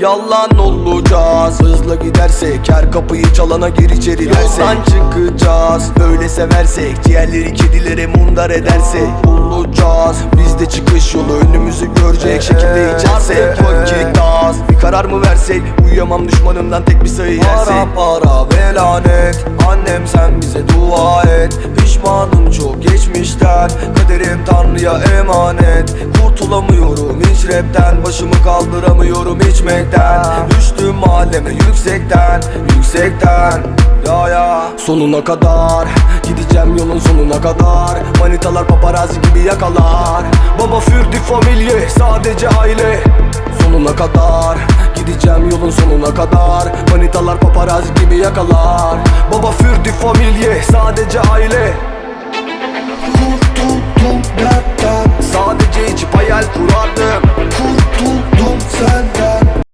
Yalan olacağız Hızla gidersek her kapıyı çalana gir içeri dersek. Yoldan çıkacağız Öyle seversek Ciğerleri kedilere mundar edersek. Bulacağız Bizde çıkış yolu önümüzü görecek şekilde içersek. Vakit az Bir karar mı versek? Uyuyamam düşmanımdan tek bir sayı yersek. Para para ve lanet Annem sen bize dua et. Pişmanım çok geçmişten Kaderim tanrıya emanet. Kurtulamıyorum hiç rapten Başımı kaldıramıyorum içmekten Düştüm mahalleme yüksekten Yüksekten. Ya ya. Sonuna kadar Gideceğim yolun sonuna kadar. Manitalar paparazzi gibi yakalar. Baba für die Familie Sadece aile. Sonuna kadar Gideceğim yolun sonuna kadar. Manitalar paparazzi gibi yakalar. Baba für die Familie Sadece aile kurardım